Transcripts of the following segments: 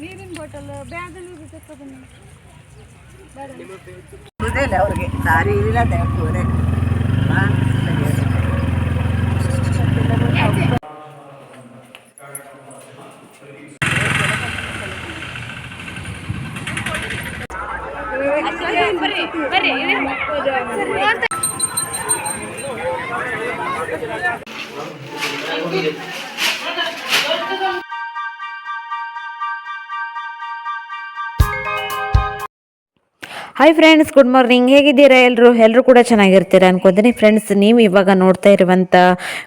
ನೀರಿನ ಬಾಟಲ್ ಬ್ಯಾಗಲ್ಲಿ ಗೊತ್ತಿಲ್ಲ ಅವ್ರಿಗೆ. ದಾರಿ ಇಲ್ಲ ದೇವ್ರೆ ಹಾಯ್ ಫ್ರೆಂಡ್ಸ್ ಗುಡ್ ಮಾರ್ನಿಂಗ್ ಹೇಗಿದ್ದೀರಾ ಎಲ್ಲರೂ ಎಲ್ಲರೂ ಕೂಡ ಚೆನ್ನಾಗಿರ್ತೀರ ಅನ್ಕೊತೀನಿ. ಫ್ರೆಂಡ್ಸ್ ನೀವು ಇವಾಗ ನೋಡ್ತಾ ಇರುವಂಥ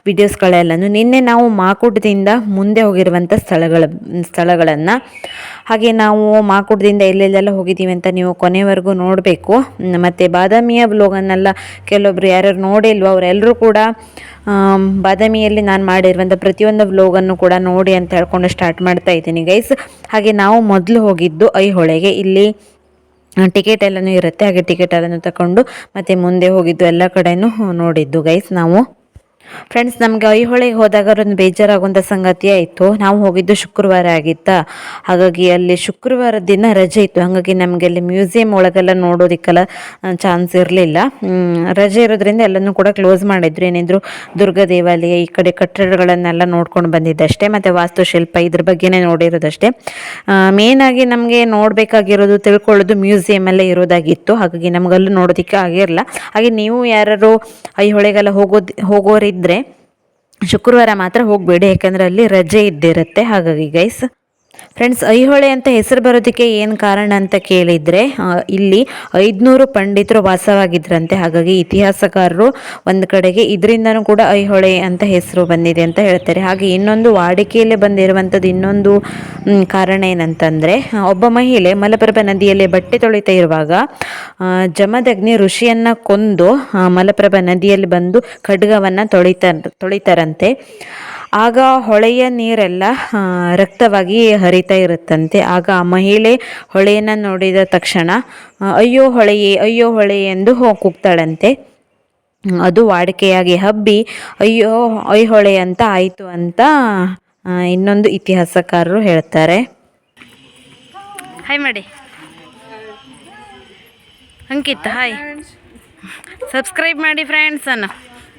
ವಿಡಿಯೋಸ್ಗಳೆಲ್ಲನೂ ನಿನ್ನೆ ನಾವು ಮಾಕುಟದಿಂದ ಮುಂದೆ ಹೋಗಿರುವಂಥ ಸ್ಥಳಗಳ, ಸ್ಥಳಗಳನ್ನು. ಹಾಗೆ ನಾವು ಮಾಕುಟದಿಂದ ಎಲ್ಲೆಲ್ಲೆಲ್ಲ ಹೋಗಿದ್ದೀವಿ ಅಂತ ನೀವು ಕೊನೆವರೆಗೂ ನೋಡಬೇಕು. ಮತ್ತು ಬಾದಾಮಿಯ ಬ್ಲೋಗನ್ನೆಲ್ಲ ಕೆಲವೊಬ್ರು ಯಾರ್ಯಾರು ನೋಡಿಲ್ವೋ ಅವರೆಲ್ಲರೂ ಕೂಡ ಬಾದಾಮಿಯಲ್ಲಿ ನಾನು ಮಾಡಿರುವಂಥ ಪ್ರತಿಯೊಂದು ವ್ಲೋಗನ್ನು ಕೂಡ ನೋಡಿ ಅಂತ ಹೇಳ್ಕೊಂಡು ಸ್ಟಾರ್ಟ್ ಮಾಡ್ತಾ ಇದ್ದೀನಿ ಗೈಸ್ ಹಾಗೆ ನಾವು ಮೊದಲು ಹೋಗಿದ್ದು ಐಹೊಳೆಗೆ. ಇಲ್ಲಿ ಟಿಕೆಟ್ ಎಲ್ಲನೂ ಇರುತ್ತೆ. ಹಾಗೆ ಟಿಕೆಟ್ ಅದನ್ನು ತಗೊಂಡು ಮತ್ತೆ ಮುಂದೆ ಹೋಗಿದ್ದು ಎಲ್ಲ ಕಡೆಯೂ ನೋಡಿದ್ದು. ಗೈಸ್ ನಾವು ಫ್ರೆಂಡ್ಸ್ ನಮಗೆ ಐಹೊಳೆಗೆ ಹೋದಾಗ ಒಂದು ಬೇಜಾರಾಗುವಂಥ ಸಂಗತಿ ಆಯಿತು. ನಾವು ಹೋಗಿದ್ದು ಶುಕ್ರವಾರ ಆಗಿತ್ತಾ. ಹಾಗಾಗಿ ಅಲ್ಲಿ ಶುಕ್ರವಾರ ದಿನ ರಜೆ ಇತ್ತು. ಹಾಗಾಗಿ ನಮಗೆ ಅಲ್ಲಿ ಮ್ಯೂಸಿಯಂ ಒಳಗೆಲ್ಲ ನೋಡೋದಕ್ಕೆಲ್ಲ ಚಾನ್ಸ್ ಇರಲಿಲ್ಲ. ರಜೆ ಇರೋದ್ರಿಂದ ಎಲ್ಲನೂ ಕೂಡ ಕ್ಲೋಸ್ ಮಾಡಿದ್ರು. ಏನಿದ್ರು ದುರ್ಗ ದೇವಾಲಯ, ಈ ಕಡೆ ಕಟ್ಟಡಗಳನ್ನೆಲ್ಲ ನೋಡ್ಕೊಂಡು ಬಂದಿದ್ದಷ್ಟೇ, ಮತ್ತು ವಾಸ್ತುಶಿಲ್ಪ ಇದ್ರ ಬಗ್ಗೆನೇ ನೋಡಿರೋದಷ್ಟೇ. ಮೇನಾಗಿ ನಮಗೆ ನೋಡಬೇಕಾಗಿರೋದು, ತಿಳ್ಕೊಳ್ಳೋದು ಮ್ಯೂಸಿಯಮಲ್ಲೇ ಇರೋದಾಗಿತ್ತು. ಹಾಗಾಗಿ ನಮಗಲ್ಲೂ ನೋಡೋದಕ್ಕೆ ಆಗಿರಲ್ಲ ಹಾಗೆ ನೀವು ಯಾರು ಐಹೊಳೆಗೆಲ್ಲ ಹೋಗೋದು ಹೋಗೋರಿದ್ದರೆ ಶುಕ್ರವಾರ ಮಾತ್ರ ಹೋಗಬೇಡಿ ಯಾಕಂದರೆ ಅಲ್ಲಿ ರಜೆ ಇದ್ದಿರುತ್ತೆ. ಹಾಗಾಗಿ ಗೈಸ್ ಫ್ರೆಂಡ್ಸ್ ಐಹೊಳೆ ಅಂತ ಹೆಸರು ಬರೋದಕ್ಕೆ ಏನು ಕಾರಣ ಅಂತ ಕೇಳಿದರೆ ಇಲ್ಲಿ ಐದುನೂರು ಪಂಡಿತರು ವಾಸವಾಗಿದ್ರಂತೆ. ಹಾಗಾಗಿ ಇತಿಹಾಸಕಾರರು ಒಂದು ಕಡೆಗೆ ಇದರಿಂದನೂ ಕೂಡ ಐಹೊಳೆ ಅಂತ ಹೆಸರು ಬಂದಿದೆ ಅಂತ ಹೇಳ್ತಾರೆ. ಹಾಗೆ ಇನ್ನೊಂದು ವಾಡಿಕೆಯಲ್ಲೇ ಬಂದಿರುವಂಥದ್ದು ಇನ್ನೊಂದು ಕಾರಣ ಏನಂತಂದರೆ ಒಬ್ಬ ಮಹಿಳೆ ಮಲಪ್ರಭಾ ನದಿಯಲ್ಲಿ ಬಟ್ಟೆ ತೊಳಿತಾ ಇರುವಾಗ ಜಮದಗ್ನಿ ಋಷಿಯನ್ನು ಕೊಂದು ಮಲಪ್ರಭ ನದಿಯಲ್ಲಿ ಬಂದು ಖಡ್ಗವನ್ನು ತೊಳಿತ ತೊಳಿತಾರಂತೆ. ಆಗ ಹೊಳೆಯ ನೀರೆಲ್ಲ ರಕ್ತವಾಗಿ ಹರಿತಾ ಇರುತ್ತಂತೆ. ಆಗ ಆ ಮಹಿಳೆ ಹೊಳೆಯನ್ನು ನೋಡಿದ ತಕ್ಷಣ ಅಯ್ಯೋ ಹೊಳೆಯೇ ಅಯ್ಯೋ ಹೊಳೆ ಎಂದು ಕೂಗ್ತಾಳಂತೆ. ಅದು ವಾಡಿಕೆಯಾಗಿ ಹಬ್ಬಿ ಅಯ್ಯೋ ಹೊಳೆ ಅಂತ ಆಯಿತು ಅಂತ ಇನ್ನೊಂದು ಇತಿಹಾಸಕಾರರು ಹೇಳ್ತಾರೆ. ಹಾಯ್ ಮಾಡಿ ಅಂಕಿತ್ ಹಾಯ್ ಸಬ್ಸ್ಕ್ರೈಬ್ ಮಾಡಿ ಫ್ರೆಂಡ್ಸ್ ಅನ್ನು.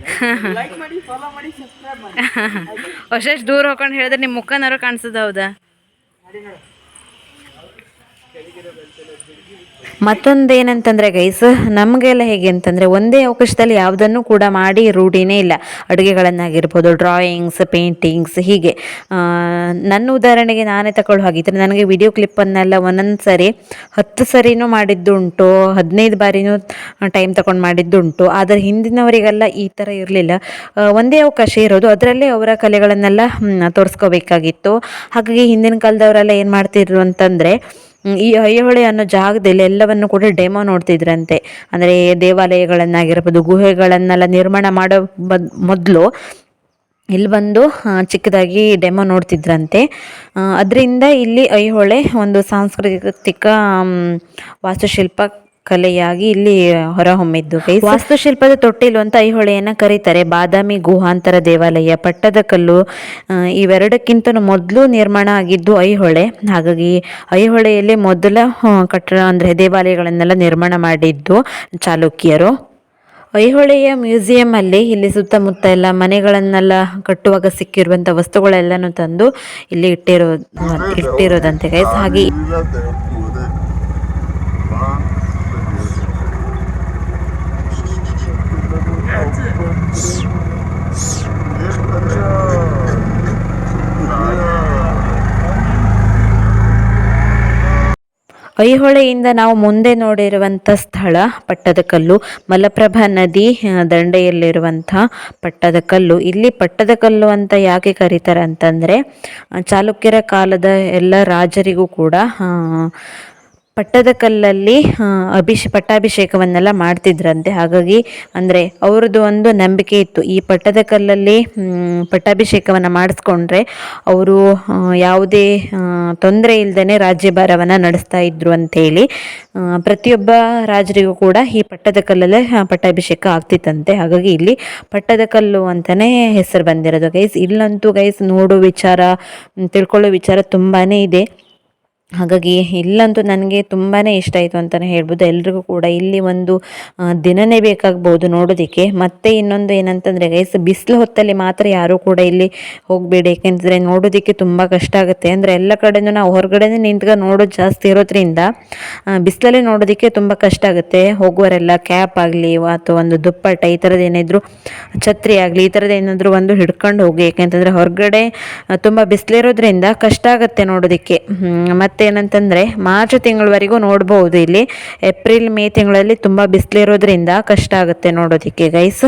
ಅಷ್ಟು ದೂರ ಹೋಗ್ಕೊಂಡು ಹೇಳಿದ್ರೆ ನಿಮ್ಮ ಮುಖನಾರು ಕಾಣಿಸೋದು ಹೌದಾ? ಮತ್ತೊಂದು ಏನಂತಂದರೆ ಗೈಸ್ ನಮಗೆಲ್ಲ ಹೇಗೆ ಅಂತಂದರೆ ಒಂದೇ ಅವಕಾಶದಲ್ಲಿ ಯಾವುದನ್ನು ಕೂಡ ಮಾಡಿ ರೂಢಿನೇ ಇಲ್ಲ. ಅಡುಗೆಗಳನ್ನಾಗಿರ್ಬೋದು ಡ್ರಾಯಿಂಗ್ಸ್ ಪೇಂಟಿಂಗ್ಸ್ ಹೀಗೆ. ನನ್ನ ಉದಾಹರಣೆಗೆ ನಾನೇ ತಗೊಳ್ಳೋ ಹಾಗಿದ್ರೆ ನನಗೆ ವಿಡಿಯೋ ಕ್ಲಿಪ್ಪನ್ನೆಲ್ಲ ಒಂದೊಂದು ಸರಿ ಹತ್ತು ಸರಿನೂ ಮಾಡಿದ್ದುಂಟು, ಹದಿನೈದು ಬಾರಿನೂ ಟೈಮ್ ತಗೊಂಡು ಮಾಡಿದ್ದುಂಟು. ಆದರೆ ಹಿಂದಿನವರಿಗೆಲ್ಲ ಈ ಥರ ಇರಲಿಲ್ಲ. ಒಂದೇ ಅವಕಾಶ ಇರೋದು. ಅದರಲ್ಲೇ ಅವರ ಕಲೆಗಳನ್ನೆಲ್ಲ ತೋರಿಸ್ಕೋಬೇಕಾಗಿತ್ತು. ಹಾಗಾಗಿ ಹಿಂದಿನ ಕಾಲದವರೆಲ್ಲ ಏನು ಮಾಡ್ತಿದ್ರು ಅಂತಂದರೆ ಈ ಐಹೊಳೆ ಅನ್ನೋ ಜಾಗದಲ್ಲಿ ಎಲ್ಲವನ್ನು ಕೂಡ ಡೆಮೋ ನೋಡ್ತಿದ್ರಂತೆ. ಅಂದರೆ ದೇವಾಲಯಗಳನ್ನಾಗಿರ್ಬೋದು, ಗುಹೆಗಳನ್ನೆಲ್ಲ ನಿರ್ಮಾಣ ಮಾಡೋ ಮೊದಲು ಇಲ್ಲಿ ಬಂದು ಚಿಕ್ಕದಾಗಿ ಡೆಮೋ ನೋಡ್ತಿದ್ರಂತೆ. ಅದರಿಂದ ಇಲ್ಲಿ ಐಹೊಳೆ ಒಂದು ಸಾಂಸ್ಕೃತಿಕ ವಾಸ್ತುಶಿಲ್ಪ ಕಲೆಯಾಗಿ ಇಲ್ಲಿ ಹೊರಹೊಮ್ಮಿದ್ದು. ವಾಸ್ತುಶಿಲ್ಪದ ತೊಟ್ಟಿಲು ಅಂತ ಐಹೊಳೆಯನ್ನು ಕರೀತಾರೆ. ಬಾದಾಮಿ ಗುಹಾಂತರ ದೇವಾಲಯ. ಪಟ್ಟದಕಲ್ಲು ಇವೆರಡಕ್ಕಿಂತ ಮೊದಲು ನಿರ್ಮಾಣ ಆಗಿದ್ದು ಐಹೊಳೆ ಹಾಗಾಗಿ ಐಹೊಳೆಯಲ್ಲಿ ಮೊದಲ ಕಟ್ಟಡ ಅಂದರೆ ದೇವಾಲಯಗಳನ್ನೆಲ್ಲ ನಿರ್ಮಾಣ ಮಾಡಿದ್ದು ಚಾಲುಕ್ಯರು. ಐಹೊಳೆಯ ಮ್ಯೂಸಿಯಮಲ್ಲಿ ಇಲ್ಲಿ ಸುತ್ತಮುತ್ತ ಎಲ್ಲ ಮನೆಗಳನ್ನೆಲ್ಲ ಕಟ್ಟುವಾಗ ಸಿಕ್ಕಿರುವಂಥ ವಸ್ತುಗಳೆಲ್ಲನೂ ತಂದು ಇಲ್ಲಿ ಇಟ್ಟಿರೋ ಇಟ್ಟಿರೋದಂತೆ. ಗೈಸ್ ಹಾಗೆ ಐಹೊಳೆಯಿಂದ ನಾವು ಮುಂದೆ ನೋಡಿರುವಂಥ ಸ್ಥಳ ಪಟ್ಟದಕಲ್ಲು ಮಲಪ್ರಭಾ ನದಿ ದಂಡೆಯಲ್ಲಿರುವಂಥ ಪಟ್ಟದಕಲ್ಲು ಇಲ್ಲಿ ಪಟ್ಟದಕಲ್ಲು ಅಂತ ಯಾಕೆ ಕರೀತಾರೆ ಅಂತಂದರೆ ಚಾಲುಕ್ಯರ ಕಾಲದ ಎಲ್ಲ ರಾಜರಿಗೂ ಕೂಡ ಆ, ಪಟ್ಟದ ಕಲ್ಲಲ್ಲಿ ಅಭಿಷ ಪಟ್ಟಾಭಿಷೇಕವನ್ನೆಲ್ಲ ಮಾಡ್ತಿದ್ರಂತೆ. ಹಾಗಾಗಿ ಅಂದರೆ ಅವ್ರದ್ದು ಒಂದು ನಂಬಿಕೆ ಇತ್ತು. ಈ ಪಟ್ಟದಕಲ್ಲಲ್ಲಿ ಪಟ್ಟಾಭಿಷೇಕವನ್ನು ಮಾಡಿಸ್ಕೊಂಡ್ರೆ ಅವರು ಯಾವುದೇ ತೊಂದರೆ ಇಲ್ಲದೇ ರಾಜ್ಯಭಾರವನ್ನು ನಡೆಸ್ತಾ ಇದ್ರು ಅಂತೇಳಿ ಪ್ರತಿಯೊಬ್ಬ ರಾಜರಿಗೂ ಕೂಡ ಈ ಪಟ್ಟದಕಲ್ಲಲ್ಲೇ ಪಟ್ಟಾಭಿಷೇಕ ಆಗ್ತಿತ್ತಂತೆ. ಹಾಗಾಗಿ ಇಲ್ಲಿ ಪಟ್ಟದಕಲ್ಲು ಅಂತಲೇ ಹೆಸರು ಬಂದಿರೋದು. ಗೈಸ್ ಇಲ್ಲಂತೂ ಗೈಸ್ ನೋಡೋ ವಿಚಾರ ತಿಳ್ಕೊಳ್ಳೋ ವಿಚಾರ ತುಂಬಾ ಇದೆ. ಹಾಗಾಗಿ ಇಲ್ಲಂತೂ ನನಗೆ ತುಂಬಾ ಇಷ್ಟ ಆಯಿತು ಅಂತಲೇ ಹೇಳ್ಬೋದು. ಎಲ್ರಿಗೂ ಕೂಡ ಇಲ್ಲಿ ಒಂದು ದಿನನೇ ಬೇಕಾಗ್ಬೋದು ನೋಡೋದಕ್ಕೆ. ಮತ್ತು ಇನ್ನೊಂದು ಏನಂತಂದರೆ ಗೈಸ್ ಬಿಸಿಲು ಹೊತ್ತಲ್ಲಿ ಮಾತ್ರ ಯಾರೂ ಕೂಡ ಇಲ್ಲಿ ಹೋಗಬೇಡಿ. ಏಕೆಂದರೆ ನೋಡೋದಕ್ಕೆ ತುಂಬ ಕಷ್ಟ ಆಗುತ್ತೆ. ಅಂದರೆ ಎಲ್ಲ ಕಡೆಯೂ ನಾವು ಹೊರಗಡೆನೇ ನಿಂತ್ಕೊಂಡು ನೋಡೋದು ಜಾಸ್ತಿ ಇರೋದ್ರಿಂದ ಬಿಸಿಲಲ್ಲಿ ನೋಡೋದಕ್ಕೆ ತುಂಬ ಕಷ್ಟ ಆಗುತ್ತೆ. ಹೋಗುವರೆಲ್ಲ ಕ್ಯಾಪ್ ಆಗಲಿ ಅಥವಾ ಒಂದು ದುಪ್ಪಟ್ಟ, ಈ ಥರದ್ದು ಏನಿದ್ರು, ಛತ್ರಿ ಆಗಲಿ, ಈ ಥರದ್ದು ಏನಾದರೂ ಒಂದು ಹಿಡ್ಕೊಂಡು ಹೋಗಿ ಏಕೆಂತಂದರೆ ಹೊರಗಡೆ ತುಂಬ ಬಿಸಿಲಿರೋದ್ರಿಂದ ಕಷ್ಟ ಆಗುತ್ತೆ ನೋಡೋದಕ್ಕೆ. ಮತ್ತು ಏನಂತಂದರೆ ಮಾರ್ಚ್ ತಿಂಗಳವರೆಗೂ ನೋಡ್ಬೋದು ಇಲ್ಲಿ. ಏಪ್ರಿಲ್, ಮೇ ತಿಂಗಳಲ್ಲಿ ತುಂಬ ಬಿಸಿಲಿರೋದ್ರಿಂದ ಕಷ್ಟ ಆಗುತ್ತೆ ನೋಡೋದಕ್ಕೆ ಗೈಸ್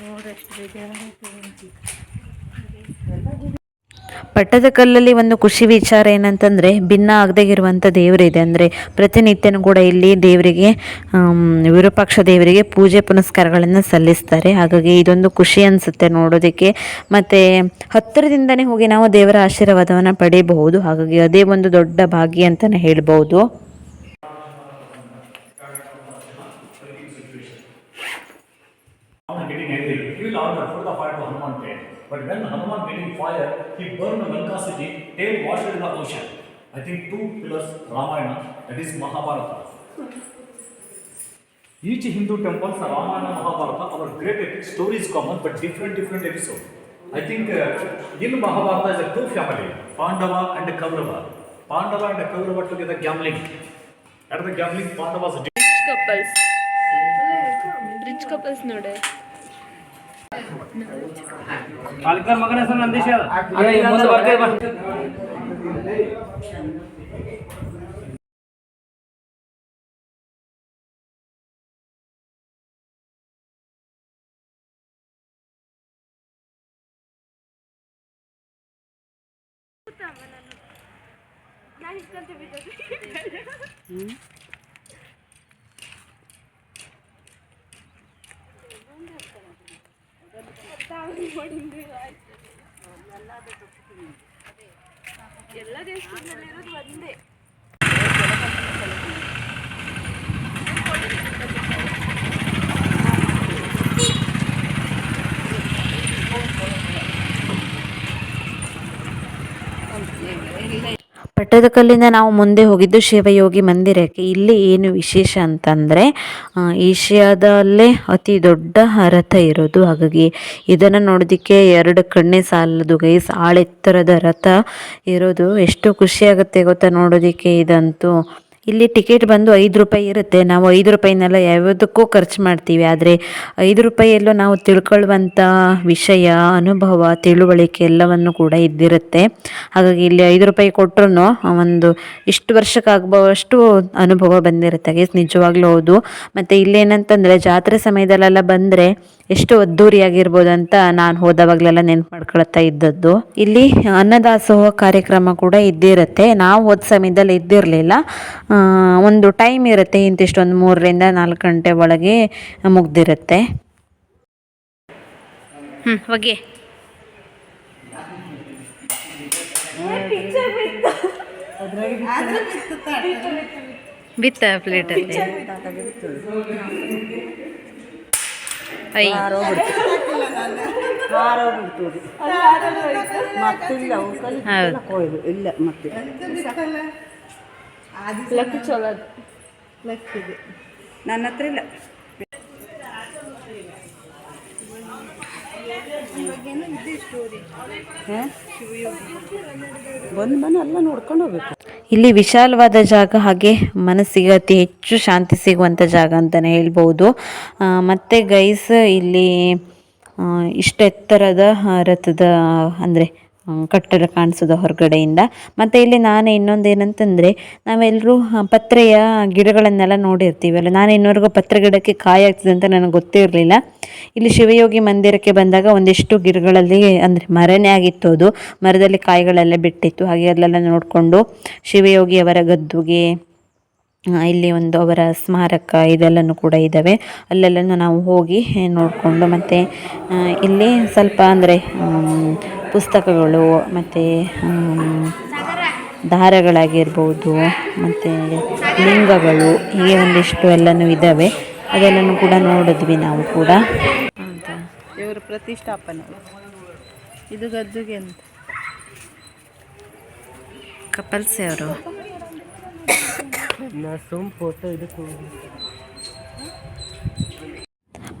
ನೋಡಷ್ಟು ಬೇಜಾರಾಗ್ತದೆ ಪಟ್ಟದ ಕಲ್ಲಲ್ಲಿ ಒಂದು ಖುಷಿ ವಿಚಾರ ಏನಂತಂದರೆ, ಭಿನ್ನ ಆಗದೇ ಇರುವಂಥ ದೇವರಿದೆ. ಅಂದರೆ ಪ್ರತಿನಿತ್ಯನೂ ಕೂಡ ಇಲ್ಲಿ ದೇವರಿಗೆ ವಿರೂಪಾಕ್ಷ ದೇವರಿಗೆ ಪೂಜೆ ಪುನಸ್ಕಾರಗಳನ್ನು ಸಲ್ಲಿಸ್ತಾರೆ. ಹಾಗಾಗಿ ಇದೊಂದು ಖುಷಿ ಅನಿಸುತ್ತೆ ನೋಡೋದಕ್ಕೆ. ಮತ್ತು ಹತ್ತಿರದಿಂದನೇ ಹೋಗಿ ನಾವು ದೇವರ ಆಶೀರ್ವಾದವನ್ನು ಪಡೆಯಬಹುದು ಹಾಗಾಗಿ ಅದೇ ಒಂದು ದೊಡ್ಡ ಭಾಗ್ಯ ಅಂತಲೇ ಹೇಳ್ಬೋದು But when Hanuman getting fire, he burned Lanka city, tail washed in the ocean. I think two pillars, Ramayana, that is Mahabharata. Each Hindu temples, Ramayana, Mahabharata, our great is common, but different, different episode. I think uh, in Mahabharata is a two family, Pandava and Kaurava. Pandava and Kaurava together gambling. At the gambling, Pandavas rich couples. Rich couples, no ನೋಡಿ ಪಾಲಿಕರ್ ಮಗನ ಹೆಸರು ನಂದೀಶ್ ಮುಂದೆ ಬರ್ತೇವೆ ಬಾ ಎಲ್ಲ ದೇಶದಲ್ಲಿರೋದು ಒಂದೇ ಪಟ್ಟದಕಲ್ಲಿಂದ ನಾವು ಮುಂದೆ ಹೋಗಿದ್ದು ಶಿವಯೋಗಿ ಮಂದಿರಕ್ಕೆ. ಇಲ್ಲಿ ಏನು ವಿಶೇಷ ಅಂತಂದರೆ ಏಷ್ಯಾದಲ್ಲೇ ಅತಿ ದೊಡ್ಡ ರಥ ಇರೋದು. ಹಾಗಾಗಿ ಇದನ್ನು ನೋಡೋದಕ್ಕೆ ಎರಡು ಕಣ್ಣೇ ಸಾಲದು ಗೈಸ್. ಆಳೆತ್ತರದ ರಥ ಇರೋದು. ಎಷ್ಟು ಖುಷಿಯಾಗುತ್ತೆ ಗೊತ್ತಾ ನೋಡೋದಕ್ಕೆ ಇದಂತೂ. ಇಲ್ಲಿ ಟಿಕೆಟ್ ಬಂದು ಐದು ರೂಪಾಯಿ ಇರುತ್ತೆ. ನಾವು ಐದು ರೂಪಾಯಿನೆಲ್ಲ ಯಾವುದಕ್ಕೂ ಖರ್ಚು ಮಾಡ್ತೀವಿ. ಆದರೆ ಐದು ರೂಪಾಯಿಯಲ್ಲೂ ನಾವು ತಿಳ್ಕೊಳ್ಳುವಂಥ ವಿಷಯ, ಅನುಭವ, ತಿಳುವಳಿಕೆ ಎಲ್ಲವನ್ನು ಕೂಡ ಇದ್ದಿರುತ್ತೆ. ಹಾಗಾಗಿ ಇಲ್ಲಿ ಐದು ರೂಪಾಯಿ ಕೊಟ್ಟರು ಒಂದು ಇಷ್ಟು ವರ್ಷಕ್ಕಾಗುವಷ್ಟು ಅನುಭವ ಬಂದಿರುತ್ತೆ. ನಿಜವಾಗ್ಲೂ ಹೌದು. ಮತ್ತು ಇಲ್ಲೇನಂತಂದರೆ ಜಾತ್ರೆ ಸಮಯದಲ್ಲೆಲ್ಲ ಬಂದರೆ ಎಷ್ಟು ಅದ್ದೂರಿಯಾಗಿರ್ಬೋದು ಅಂತ ನಾನು ಹೋದವಾಗಲೆಲ್ಲ ನೆನ್ಪು ಮಾಡ್ಕೊಳ್ತಾ ಇದ್ದದ್ದು. ಇಲ್ಲಿ ಅನ್ನದಾಸೋಹ ಕಾರ್ಯಕ್ರಮ ಕೂಡ ಇದ್ದಿರುತ್ತೆ. ನಾವು ಹೋದ ಸಮಯದಲ್ಲಿ ಇದ್ದಿರಲಿಲ್ಲ. ಒಂದು ಟೈಮ್ ಇರುತ್ತೆ ಇಂತಿಷ್ಟು ಒಂದು ಮೂರರಿಂದ ನಾಲ್ಕು ಗಂಟೆ ಒಳಗೆ ಮುಗ್ದಿರುತ್ತೆ. ಹ್ಞೂ ಹೋಗಿ. ಬಿತ್ತ ಪ್ಲೇಟಲ್ಲಿ ಕೊಯ್ದು ಇಲ್ಲ ಮತ್ತೆ. ಲಕ್ ಚಲೋ ಅದು. ನನ್ನ ಹತ್ರ ಇಲ್ಲ? ಬಂದು ಬಂದು ಎಲ್ಲ ನೋಡ್ಕೊಂಡು ಹೋಗ್ಬೇಕು. ಇಲ್ಲಿ ವಿಶಾಲವಾದ ಜಾಗ ಹಾಗೆ ಮನಸ್ಸಿಗೆ ಅತಿ ಹೆಚ್ಚು ಶಾಂತಿ ಸಿಗುವಂಥ ಜಾಗ ಅಂತಲೇ ಹೇಳ್ಬೋದು. ಮತ್ತು ಗೈಸ್ ಇಲ್ಲಿ ಇಷ್ಟೆತ್ತರದ ರಥದ, ಅಂದರೆ ಕಟ್ಟಡ ಕಾಣಿಸೋದು ಹೊರಗಡೆಯಿಂದ. ಮತ್ತು ಇಲ್ಲಿ ನಾನು ಇನ್ನೊಂದು ಏನಂತಂದರೆ ನಾವೆಲ್ಲರೂ ಪತ್ರೆಯ ಗಿಡಗಳನ್ನೆಲ್ಲ ನೋಡಿರ್ತೀವಲ್ಲ ನಾನು ಇನ್ನವರೆಗೂ ಪತ್ರೆ ಗಿಡಕ್ಕೆ ಕಾಯಿ ಆಗ್ತದೆ ಅಂತ ನನಗೆ ಗೊತ್ತಿರಲಿಲ್ಲ. ಇಲ್ಲಿ ಶಿವಯೋಗಿ ಮಂದಿರಕ್ಕೆ ಬಂದಾಗ ಒಂದಿಷ್ಟು ಗಿಡಗಳಲ್ಲಿ, ಅಂದರೆ ಮರನೇ ಆಗಿತ್ತು ಅದು, ಮರದಲ್ಲಿ ಕಾಯಿಗಳೆಲ್ಲ ಬಿಟ್ಟಿತ್ತು, ಹಾಗೆ ಅಲ್ಲೆಲ್ಲ ನೋಡಿಕೊಂಡು ಶಿವಯೋಗಿಯವರ ಗದ್ದುಗೆ ಇಲ್ಲಿ ಒಂದು ಅವರ ಸ್ಮಾರಕ ಇದೆಲ್ಲನೂ ಕೂಡ ಇದ್ದಾವೆ. ಅಲ್ಲೆಲ್ಲನೂ ನಾವು ಹೋಗಿ ನೋಡಿಕೊಂಡು ಮತ್ತು ಇಲ್ಲಿ ಸ್ವಲ್ಪ ಅಂದರೆ ಪುಸ್ತಕಗಳು ಮತ್ತು ದಾರಗಳಾಗಿರ್ಬೋದು ಮತ್ತು ಲಿಂಗಗಳು ಹೀಗೆ ಒಂದಿಷ್ಟು ಎಲ್ಲನೂ ಇದ್ದಾವೆ. ಅದೆಲ್ಲನೂ ಕೂಡ ನೋಡಿದ್ವಿ ನಾವು ಕೂಡ. ಅಂತ ಇವರು ಪ್ರತಿಷ್ಠಾಪನೆ. ಇದು ಗದ್ದುಗೆ ಅಂತ. ಕಪಲ್ಸೆ ಅವರು.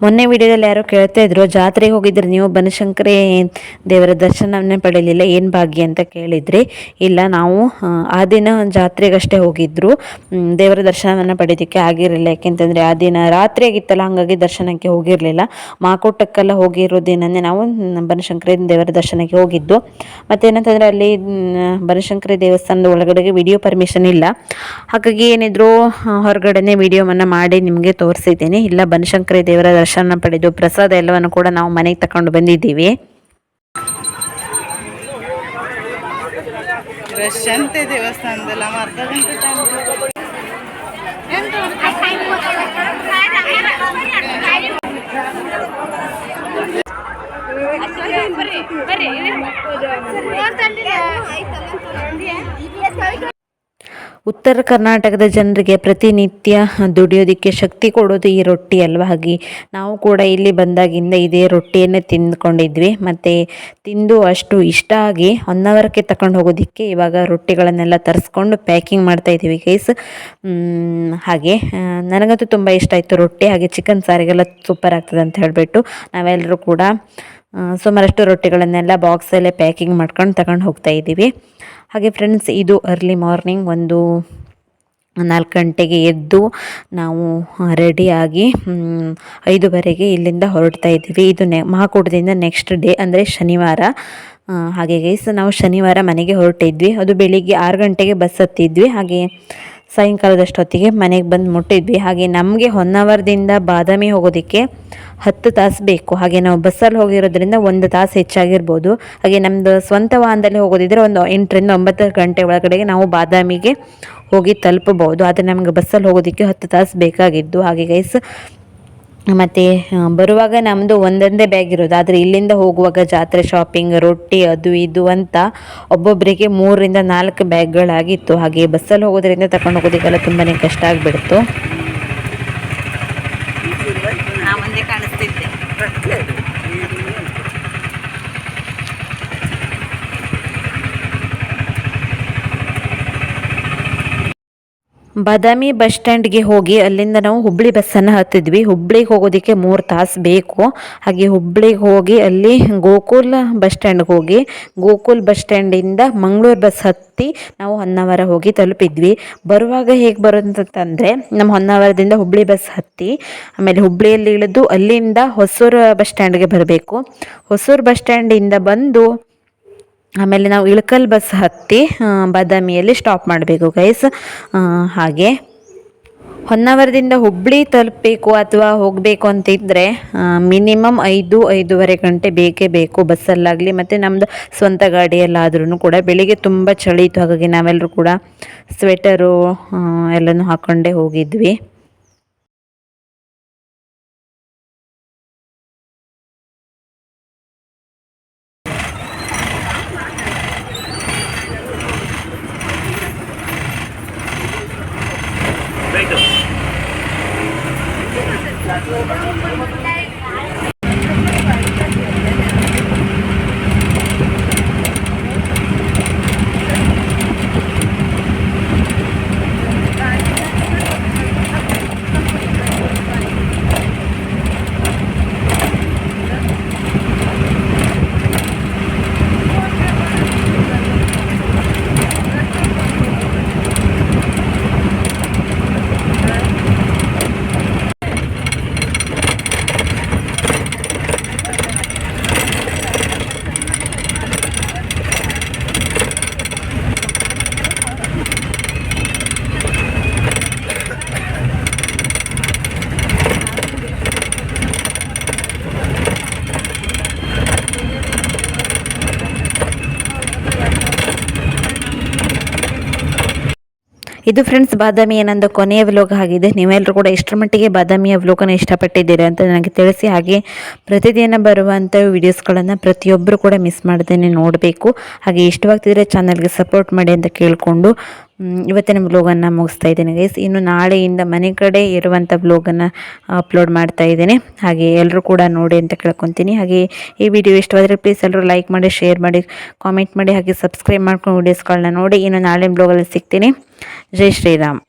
ಮೊನ್ನೆ ವಿಡಿಯೋದಲ್ಲಿ ಯಾರೋ ಕೇಳ್ತಾ ಇದ್ರು ಜಾತ್ರೆಗೆ ಹೋಗಿದ್ರೆ ನೀವು ಬನಶಂಕರಿ ದೇವರ ದರ್ಶನವನ್ನೇ ಪಡೆಯಲಿಲ್ಲ ಏನು ಭಾಗ್ಯ? ಅಂತ ಕೇಳಿದ್ರಿ. ಇಲ್ಲ ನಾವು ಆ, ದಿನ ಜಾತ್ರೆಗಷ್ಟೇ ಹೋಗಿದ್ರು. ದೇವರ ದರ್ಶನವನ್ನು ಪಡೆಯೋದಕ್ಕೆ ಆಗಿರಲಿಲ್ಲ. ಯಾಕೆಂತಂದರೆ ಆ ದಿನ ರಾತ್ರಿ ಆಗಿತ್ತಲ್ಲ ಹಾಗಾಗಿ ದರ್ಶನಕ್ಕೆ ಹೋಗಿರಲಿಲ್ಲ. ಮಾಕೋಟಕ್ಕೆಲ್ಲ ಹೋಗಿರೋ ದಿನನೇ ನಾವು ಬನಶಂಕರಿ ದೇವರ ದರ್ಶನಕ್ಕೆ ಹೋಗಿದ್ದು. ಮತ್ತೇನಂತಂದರೆ ಅಲ್ಲಿ ಬನಶಂಕರಿ ದೇವಸ್ಥಾನದ ಒಳಗಡೆಗೆ ವಿಡಿಯೋ ಪರ್ಮಿಷನ್ ಇಲ್ಲ. ಹಾಗಾಗಿ ಏನಿದ್ರು ಹೊರಗಡೆನೆ ವಿಡಿಯೋವನ್ನು ಮಾಡಿ ನಿಮಗೆ ತೋರಿಸಿದ್ದೀನಿ. ಇಲ್ಲ ಬನಶಂಕರಿ ದೇವರ ದರ್ಶನ ಪಡೆದು ಪ್ರಸಾದ ಎಲ್ಲವನ್ನು ಕೂಡ ನಾವು ಮನೆಗೆ ತಕೊಂಡು ಬಂದಿದ್ದೀವಿ. ದೇವಸ್ಥಾನದಲ್ಲಿ time ಉತ್ತರ ಕರ್ನಾಟಕದ ಜನರಿಗೆ ಪ್ರತಿನಿತ್ಯ ದುಡಿಯೋದಕ್ಕೆ ಶಕ್ತಿ ಕೊಡೋದು ಈ ರೊಟ್ಟಿ ಅಲ್ವಾ? ಹಾಗೆ ನಾವು ಕೂಡ ಇಲ್ಲಿ ಬಂದಾಗಿಂದ ಇದೇ ರೊಟ್ಟಿಯನ್ನೇ ತಿಂದ್ಕೊಂಡಿದ್ವಿ. ಮತ್ತು ತಿಂದು ಅಷ್ಟು ಇಷ್ಟ ಆಗಿ ಒನ್ ಅವರ್ಗೆ ತಗೊಂಡು ಹೋಗೋದಕ್ಕೆ ಇವಾಗ ರೊಟ್ಟಿಗಳನ್ನೆಲ್ಲ ತರಿಸ್ಕೊಂಡು ಪ್ಯಾಕಿಂಗ್ ಮಾಡ್ತಾ ಇದ್ದೀವಿ ಗೈಸ್ ಹಾಗೆ ನನಗಂತೂ ತುಂಬ ಇಷ್ಟ ಆಯಿತು ರೊಟ್ಟಿ ಹಾಗೆ ಚಿಕನ್ ಸಾರಿಗೆಲ್ಲ ಸೂಪರ್ ಆಗ್ತದೆ ಅಂತ ಹೇಳಿಬಿಟ್ಟು ನಾವೆಲ್ಲರೂ ಕೂಡ ಸುಮಾರಷ್ಟು ರೊಟ್ಟಿಗಳನ್ನೆಲ್ಲ ಬಾಕ್ಸಲ್ಲೇ ಪ್ಯಾಕಿಂಗ್ ಮಾಡ್ಕೊಂಡು ತಗೊಂಡು ಹೋಗ್ತಾ ಇದ್ದೀವಿ. ಹಾಗೆ ಫ್ರೆಂಡ್ಸ್ ಇದು ಅರ್ಲಿ ಮಾರ್ನಿಂಗ್ ಒಂದು ನಾಲ್ಕು ಗಂಟೆಗೆ ಎದ್ದು ನಾವು ರೆಡಿಯಾಗಿ ಐದುವರೆಗೆ ಇಲ್ಲಿಂದ ಹೊರಡ್ತಾ ಇದ್ದೀವಿ. ಇದು ನೆ, ಮಹಾಕೂಟದಿಂದ ನೆಕ್ಸ್ಟ್ ಡೇ ಅಂದರೆ ಶನಿವಾರ. ಹಾಗೆ ಗೈಸ್ ನಾವು ಶನಿವಾರ ಮನೆಗೆ ಹೊರಟಿದ್ವಿ. ಅದು ಬೆಳಿಗ್ಗೆ ಆರು ಗಂಟೆಗೆ ಬಸ್ ಹತ್ತಿದ್ವಿ. ಹಾಗೆ ಸಾಯಂಕಾಲದಷ್ಟೊತ್ತಿಗೆ ಮನೆಗೆ ಬಂದು ಮುಟ್ಟಿದ್ವಿ. ಹಾಗೆ ನಮಗೆ ಹೊನ್ನಾವರದಿಂದ ಬಾದಾಮಿ ಹೋಗೋದಕ್ಕೆ ಹತ್ತು ತಾಸು ಬೇಕು. ಹಾಗೆ ನಾವು ಬಸ್ಸಲ್ಲಿ ಹೋಗಿರೋದ್ರಿಂದ ಒಂದು ತಾಸು ಹೆಚ್ಚಾಗಿರ್ಬೋದು. ಹಾಗೆ ನಮ್ಮದು ಸ್ವಂತ ವಾಹನದಲ್ಲಿ ಹೋಗೋದಿದ್ರೆ ಒಂದು ಎಂಟರಿಂದ ಒಂಬತ್ತು ಗಂಟೆ ಒಳಗಡೆಗೆ ನಾವು ಬಾದಾಮಿಗೆ ಹೋಗಿ ತಲುಪಬಹುದು. ಆದರೆ ನಮಗೆ ಬಸ್ಸಲ್ಲಿ ಹೋಗೋದಕ್ಕೆ ಹತ್ತು ತಾಸು ಬೇಕಾಗಿದ್ದು. ಹಾಗೆ ಗೈಸ್ ಮತ್ತು ಬರುವಾಗ ನಮ್ಮದು ಒಂದೊಂದೇ ಬ್ಯಾಗ್ ಇರೋದು. ಆದರೆ ಇಲ್ಲಿಂದ ಹೋಗುವಾಗ ಜಾತ್ರೆ ಶಾಪಿಂಗ್ ರೊಟ್ಟಿ, ಅದು ಇದು ಅಂತ ಒಬ್ಬೊಬ್ಬರಿಗೆ ಮೂರರಿಂದ ನಾಲ್ಕು ಬ್ಯಾಗ್ಗಳಾಗಿತ್ತು ಹಾಗೆ ಬಸ್ಸಲ್ಲಿ ಹೋಗೋದ್ರಿಂದ ತಗೊಂಡು ಹೋಗೋದಕ್ಕೆಲ್ಲ ತುಂಬಾ ಕಷ್ಟ ಆಗಿಬಿಡ್ತು ನಾ ಮುಂದೆ ಕಾಣಿಸ್ತಿದ್ದೆ ಬಾದಾಮಿ ಬಸ್ ಸ್ಟ್ಯಾಂಡ್ಗೆ ಹೋಗಿ ಅಲ್ಲಿಂದ ನಾವು ಹುಬ್ಳಿ ಬಸ್ಸನ್ನು ಹತ್ತಿದ್ವಿ. ಹುಬ್ಳಿಗೆ ಹೋಗೋದಕ್ಕೆ ಮೂರು ತಾಸು ಬೇಕು. ಹಾಗೆ ಹುಬ್ಳಿಗೆ ಹೋಗಿ ಅಲ್ಲಿ ಗೋಕುಲ್ ಬಸ್ ಸ್ಟ್ಯಾಂಡ್ಗೆ ಹೋಗಿ, ಗೋಕುಲ್ ಬಸ್ ಸ್ಟ್ಯಾಂಡಿಂದ ಮಂಗಳೂರು ಬಸ್ ಹತ್ತಿ ನಾವು ಹೊನ್ನಾವರ ಹೋಗಿ ತಲುಪಿದ್ವಿ. ಬರುವಾಗ ಹೇಗೆ ಬರುತ್ತಂತಂದರೆ, ನಮ್ಮ ಹೊನ್ನಾವರದಿಂದ ಹುಬ್ಳಿ ಬಸ್ ಹತ್ತಿ, ಆಮೇಲೆ ಹುಬ್ಳಿಯಲ್ಲಿ ಇಳಿದು ಅಲ್ಲಿಂದ ಹೊಸೂರು ಬಸ್ ಸ್ಟ್ಯಾಂಡ್ಗೆ ಬರಬೇಕು. ಹೊಸೂರು ಬಸ್ ಸ್ಟ್ಯಾಂಡಿಂದ ಬಂದು ಆಮೇಲೆ ನಾವು ಇಳಕಲ್ ಬಸ್ ಹತ್ತಿ ಬಾದಾಮಿಯಲ್ಲಿ ಸ್ಟಾಪ್ ಮಾಡಬೇಕು ಗೈಸ್ ಹಾಗೆ. ಹೊನ್ನಾವರದಿಂದ ಹುಬ್ಬಳ್ಳಿ ತಲುಪಬೇಕು ಅಥವಾ ಹೋಗಬೇಕು ಅಂತಿದ್ದರೆ ಮಿನಿಮಮ್ ಐದು, ಐದೂವರೆ ಗಂಟೆ ಬೇಕೇ ಬೇಕು ಬಸ್ಸಲ್ಲಾಗಲಿ, ಮತ್ತು ನಮ್ಮದು ಸ್ವಂತ ಗಾಡಿಯಲ್ಲಾದ್ರೂ ಕೂಡ. ಬೆಳಿಗ್ಗೆ ತುಂಬ ಚಳಿ ಇತ್ತು, ಹಾಗಾಗಿ ನಾವೆಲ್ಲರೂ ಕೂಡ ಸ್ವೆಟರು ಎಲ್ಲನೂ ಹಾಕ್ಕೊಂಡೇ ಹೋಗಿದ್ವಿ. ಇದು ಫ್ರೆಂಡ್ಸ್ ಬಾದಾಮಿ ಏನಂದ ಕೊನೆಯ ವ್ಲೋಗ್ ಆಗಿದೆ. ನೀವೆಲ್ಲರೂ ಕೂಡ ಎಷ್ಟರ ಮಟ್ಟಿಗೆ ಬಾದಾಮಿಯ ವ್ಲೋಗನ್ನು ಇಷ್ಟಪಟ್ಟಿದ್ದೀರಾ ಅಂತ ನನಗೆ ತಿಳಿಸಿ. ಹಾಗೆ ಪ್ರತಿದಿನ ಬರುವಂಥ ವೀಡಿಯೋಸ್ಗಳನ್ನು ಪ್ರತಿಯೊಬ್ಬರು ಕೂಡ ಮಿಸ್ ಮಾಡ್ದೇನೆ ನೋಡಬೇಕು. ಹಾಗೆ ಇಷ್ಟವಾಗ್ತಿದ್ರೆ ಚಾನಲ್ಗೆ ಸಪೋರ್ಟ್ ಮಾಡಿ ಅಂತ ಕೇಳಿಕೊಂಡು ಇವತ್ತಿನ ಬ್ಲೋಗನ್ನು ಮುಗಿಸ್ತಾ ಇದ್ದೀನಿ ಗೈಸ್ ಇನ್ನು ನಾಳೆಯಿಂದ ಮನೆ ಕಡೆ ಇರುವಂಥ ಬ್ಲೋಗನ್ನು ಅಪ್ಲೋಡ್ ಮಾಡ್ತಾ ಇದ್ದೀನಿ. ಹಾಗೆ ಎಲ್ಲರೂ ಕೂಡ ನೋಡಿ ಅಂತ ಕೇಳ್ಕೊತೀನಿ. ಹಾಗೆ ಈ ವಿಡಿಯೋ ಇಷ್ಟವಾದರೆ ಪ್ಲೀಸ್ ಎಲ್ಲರೂ ಲೈಕ್ ಮಾಡಿ ಶೇರ್ ಮಾಡಿ ಕಾಮೆಂಟ್ ಮಾಡಿ, ಹಾಗೆ ಸಬ್ಸ್ಕ್ರೈಬ್ ಮಾಡ್ಕೊಂಡು ವೀಡಿಯೋಸ್ಗಳನ್ನ ನೋಡಿ. ಇನ್ನು ನಾಳೆ ಬ್ಲೋಗಲ್ಲಿ ಸಿಗ್ತೀನಿ. ಜೈ ಶ್ರೀರಾಮ್.